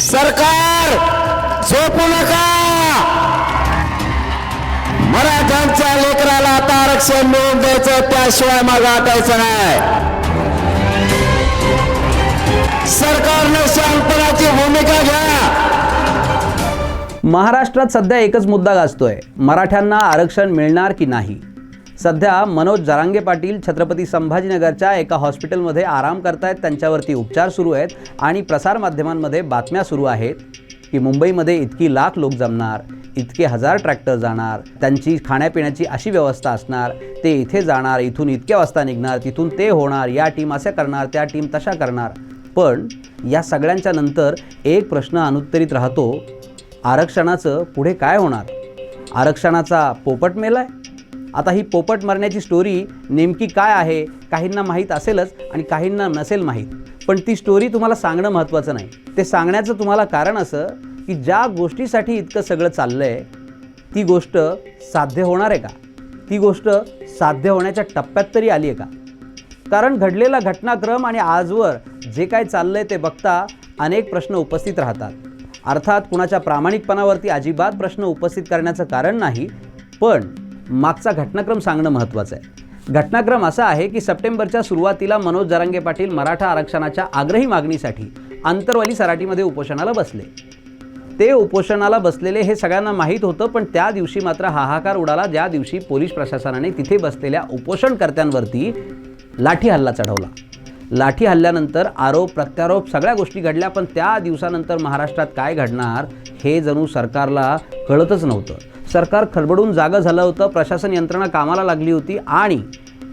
सरकार झोपू नका. मराठ्यांच्या लेकराला आता आरक्षण मिळवून द्यायचं त्याशिवाय मग हटायचं नाही. सरकारने शांतपणाची भूमिका घ्या. महाराष्ट्रात सध्या एकच मुद्दा गाजतोय. मराठ्यांना आरक्षण मिळणार की नाही? सध्या मनोज जरांगे पाटील छत्रपती संभाजीनगरच्या एका हॉस्पिटलमध्ये आराम करतायत त्यांच्यावरती उपचार सुरू आहेत आणि प्रसारमाध्यमांमध्ये बातम्या सुरू आहेत की मुंबईमध्ये इतकी लाख लोक जमणार इतके हजार ट्रॅक्टर जाणार त्यांची खाण्यापिण्याची अशी व्यवस्था असणार ते इथे जाणार इथून इतक्या वाजता निघणार तिथून ते होणार या टीम अशा करणार त्या टीम तशा करणार. पण या सगळ्यांच्या नंतर एक प्रश्न अनुत्तरित राहतो आरक्षणाचं पुढे काय होणार? आरक्षणाचा पोपट मेलाय? आता ही पोपट मरण्याची स्टोरी नेमकी काय आहे काहींना माहीत असेलच आणि काहींना नसेल माहीत. पण ती स्टोरी तुम्हाला सांगणं महत्त्वाचं नाही. ते सांगण्याचं तुम्हाला कारण असं की ज्या गोष्टीसाठी इतकं सगळं चाललं आहे ती गोष्ट साध्य होणार आहे का? ती गोष्ट साध्य होण्याच्या टप्प्यात तरी आली आहे का? कारण घडलेला घटनाक्रम आणि आजवर जे काय चाललं आहे ते बघता अनेक प्रश्न उपस्थित राहतात. अर्थात कुणाच्या प्रामाणिकपणावरती अजिबात प्रश्न उपस्थित करण्याचं कारण नाही पण मागचा घटनाक्रम सांगणं महत्त्वाचं आहे. घटनाक्रम असा आहे की सप्टेंबरच्या सुरुवातीला मनोज जरांगे पाटील मराठा आरक्षणाच्या आग्रही मागणीसाठी आंतरवाली सराटीमध्ये उपोषणाला बसले. ते उपोषणाला बसलेले हे सगळ्यांना माहीत होतं पण त्या दिवशी मात्र हाहाकार उडाला. ज्या दिवशी पोलीस प्रशासनाने तिथे बसलेल्या उपोषणकर्त्यांवरती लाठी हल्ला चढवला. लाठी हल्ल्यानंतर आरोप प्रत्यारोप सगळ्या गोष्टी घडल्या पण त्या दिवसानंतर महाराष्ट्रात काय घडणार हे जणू सरकारला कळतच नव्हतं. सरकार खडबडून जागं झालं होतं. प्रशासन यंत्रणा कामाला लागली होती. आणि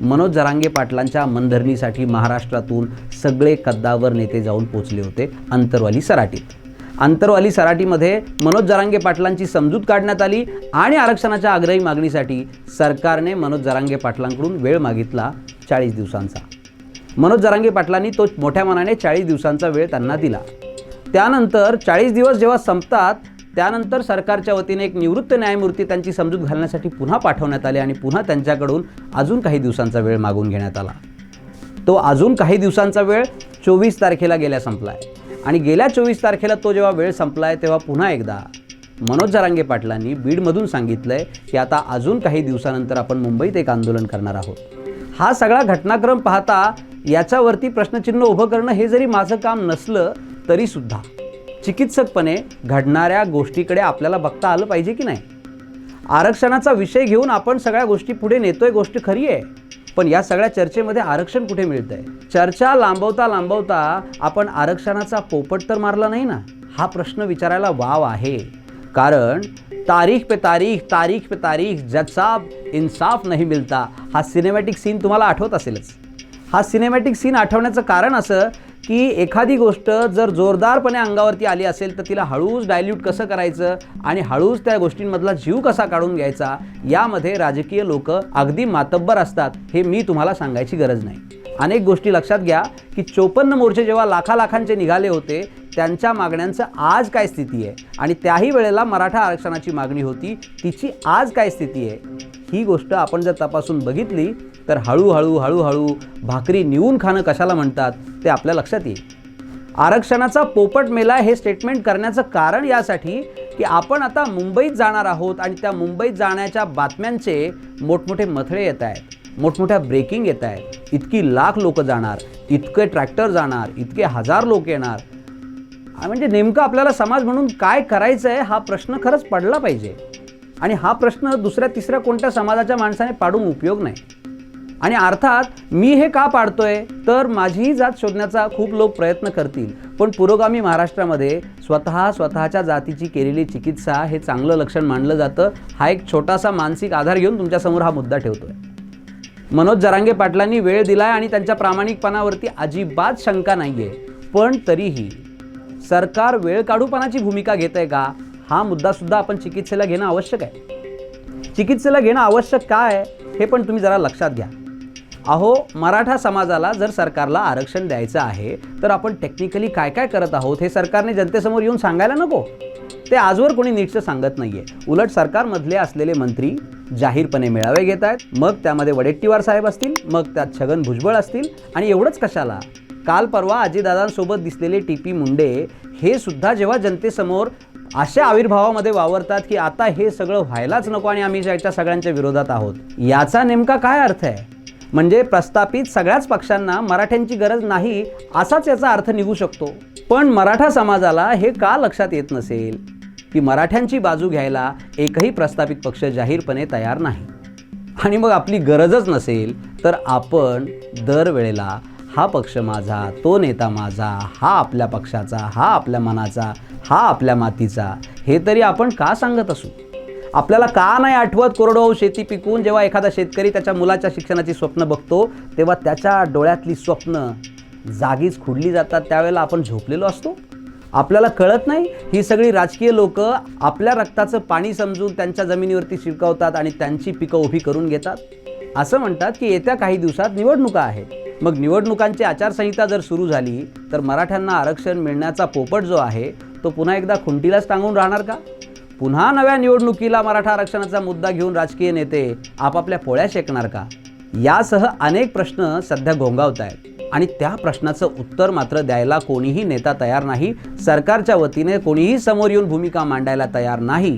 मनोज जरांगे पाटलांच्या मनधरणीसाठी महाराष्ट्रातून सगळे कद्दावर नेते जाऊन पोचले होते अंतरवाली सराटीत. आंतरवाली सराटीमध्ये मनोज जरांगे पाटलांची समजूत काढण्यात आली आणि आरक्षणाच्या आग्रही मागणीसाठी सरकारने मनोज जरांगे पाटलांकडून वेळ मागितला चाळीस दिवसांचा. मनोज जरांगे पाटलांनी तो मोठ्या मनाने चाळीस दिवसांचा वेळ त्यांना दिला. त्यानंतर चाळीस दिवस जेव्हा संपतात त्यानंतर सरकारच्या वतीने एक निवृत्त न्यायमूर्ती त्यांची समजूत घालण्यासाठी पुन्हा पाठवण्यात आले आणि पुन्हा त्यांच्याकडून अजून काही दिवसांचा वेळ मागून घेण्यात आला. तो अजून काही दिवसांचा वेळ चोवीस तारखेला गेल्या संपला आहे आणि गेल्या चोवीस तारखेला तो जेव्हा वेळ संपला आहे तेव्हा पुन्हा एकदा मनोज जरांगे पाटलांनी बीडमधून सांगितलं आहे की आता अजून काही दिवसानंतर आपण मुंबईत एक आंदोलन करणार आहोत. हा सगळा घटनाक्रम पाहता याच्यावरती प्रश्नचिन्ह उभं करणं हे जरी माझं काम नसलं तरीसुद्धा चिकित्सकपणे घडणाऱ्या गोष्टीकडे आपल्याला बघता आलं पाहिजे की नाही? आरक्षणाचा विषय घेऊन आपण सगळ्या गोष्टी पुढे नेतोय गोष्ट खरी आहे. पण या सगळ्या चर्चेमध्ये आरक्षण कुठे मिळतंय? चर्चा लांबवता लांबवता आपण आरक्षणाचा पोपट तर मारला नाही ना? हा प्रश्न विचारायला वाव आहे. कारण तारीख पे तारीख तारीख पे तारीख जज साहब नाही मिलता. हा सिनेमॅटिक सीन तुम्हाला आठवत असेलच. हा सिनेमॅटिक सीन आठवण्याचं कारण असं की एखादी गोष्ट जर जोरदारपणे अंगावरती आली असेल तर तिला हळूच डायल्यूट कसं करायचं आणि हळूच त्या गोष्टींमधला जीव कसा काढून घ्यायचा यामध्ये राजकीय लोक अगदी मातब्बर असतात हे मी तुम्हाला सांगायची गरज नाही. अनेक गोष्टी लक्षात घ्या की चोपन्न मोर्चे जेव्हा लाखा लाखांचे निघाले होते त्यांच्या मागण्यांचं आज काय स्थिती आहे? आणि त्याही वेळेला मराठा आरक्षणाची मागणी होती तिची आज काय स्थिती आहे? ही गोष्ट आपण जर तपासून बघितली तर हळूहळू हळूहळू भाकरी निवून खाणं कशाला म्हणतात? ते आपल्या लक्षात येईल. आरक्षणाचा पोपट मेला हे स्टेटमेंट करण्याचं कारण यासाठी की आपण आता मुंबईत जाणार आहोत आणि त्या मुंबईत जाण्याच्या बातम्यांचे मोठमोठे मथळे येत आहेत मोठमोठ्या ब्रेकिंग येत आहेत. इतकी लाख लोक जाणार इतके ट्रॅक्टर जाणार इतके हजार लोक येणार. म्हणजे नेमकं आपल्याला समाज म्हणून काय करायचं आहे हा प्रश्न खरंच पडला पाहिजे. आणि हा प्रश्न दुसऱ्या तिसऱ्या कोणत्या समाजाच्या माणसाने पाडून उपयोग नाही. आणि अर्थात मी हे का पाडतोय? तर माझीही जात शोधण्याचा खूप लोक प्रयत्न करतील. पण पुरोगामी महाराष्ट्रामध्ये स्वतः स्वतःच्या जातीची केलेली चिकित्सा हे चांगलं लक्षण मानलं जातं. हा एक छोटासा मानसिक आधार घेऊन तुमच्यासमोर हा मुद्दा ठेवतोय. मनोज जरांगे पाटलांनी वेळ दिलाय आणि त्यांच्या प्रामाणिकपणावरती अजिबात शंका नाहीये. पण तरीही सरकार वेळ काढूपणाची भूमिका घेत आहे का? हा मुद्दा सुद्धा आपण चिकित्सेला घेणं आवश्यक आहे. चिकित्सेला घेणं आवश्यक काय? आहे हे पण तुम्ही जरा लक्षात घ्या. अहो मराठा समाजाला जर सरकारला आरक्षण द्यायचं आहे तर आपण टेक्निकली काय काय करत आहोत हे सरकारने जनतेसमोर येऊन सांगायला नको. ते आजवर कोणी नीटचं सांगत नाही आहे उलट सरकारमधले असलेले मंत्री जाहीरपणे मेळावे घेत आहेत मग त्यामध्ये वडेट्टीवार साहेब असतील मग त्यात छगन भुजबळ असतील आणि एवढंच कशाला? काल परवा अजितदादांसोबत दिसलेले टी पी मुंडे हे सुद्धा जेव्हा जनतेसमोर अशा आविर्भावामध्ये वावरतात की आता हे सगळं व्हायलाच नको आणि आम्ही याच्या सगळ्यांच्या विरोधात आहोत. याचा नेमका काय अर्थ आहे? म्हणजे प्रस्थापित सगळ्याच पक्षांना मराठ्यांची गरज नाही असाच याचा अर्थ निघू शकतो. पण मराठा समाजाला हे का लक्षात येत नसेल? की मराठ्यांची बाजू घ्यायला एकही प्रस्थापित पक्ष जाहीरपणे तयार नाही. आणि मग आपली गरजच नसेल तर आपण दरवेळेला हा पक्ष माझा तो नेता माझा हा आपल्या पक्षाचा हा आपल्या मनाचा हा आपल्या मातीचा हे तरी आपण का सांगत असू? आपल्याला का नाही आठवत कोरडवाहू शेती पिकवून जेव्हा एखादा शेतकरी त्याच्या मुलाच्या शिक्षणाची स्वप्न बघतो तेव्हा त्याच्या डोळ्यातली स्वप्न जागीच खुडली जातात. त्यावेळेला आपण झोपलेलो असतो. आपल्याला कळत नाही. ही सगळी राजकीय लोक आपल्या रक्ताचं पाणी समजून त्यांच्या जमिनीवरती शिरकावतात आणि त्यांची पिकं उभी करून घेतात. असं म्हणतात की येत्या काही दिवसात निवडणुका आहेत. मग निवडणुकांची आचारसंहिता जर सुरू झाली तर मराठ्यांना आरक्षण मिळण्याचा पोपट जो आहे तो पुन्हा एकदा खुंटीलाच टांगून राहणार का? पुन्हा नव्या निवडणुकीला मराठा आरक्षणाचा मुद्दा घेऊन राजकीय नेते आपापल्या पोळ्या शेकणार का? यासह अनेक प्रश्न सध्या घोंगावत आहेत. आणि त्या प्रश्नाचं उत्तर मात्र द्यायला कोणीही नेता तयार नाही. सरकारच्या वतीने कोणीही समोर येऊन भूमिका मांडायला तयार नाही.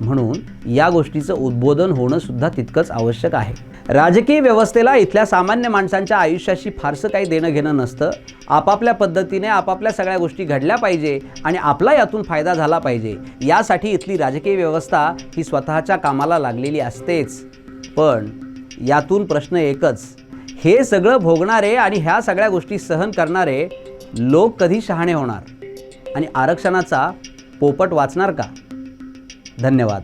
म्हणून या गोष्टीचं उद्बोधन होणं सुद्धा तितकंच आवश्यक आहे. राजकीय व्यवस्थेला इथल्या सामान्य माणसांच्या आयुष्याशी फारसं काही देणं घेणं नसतं. आपापल्या पद्धतीने आपापल्या सगळ्या गोष्टी घडल्या पाहिजे आणि आपला यातून फायदा झाला पाहिजे. यासाठी इथली राजकीय व्यवस्था ही स्वतःच्या कामाला लागलेली असतेच. पण यातून प्रश्न एकच. हे सगळं भोगणारे आणि ह्या सगळ्या गोष्टी सहन करणारे लोक कधी शहाणे होणार? आणि आरक्षणाचा पोपट वाचणार का? धन्यवाद.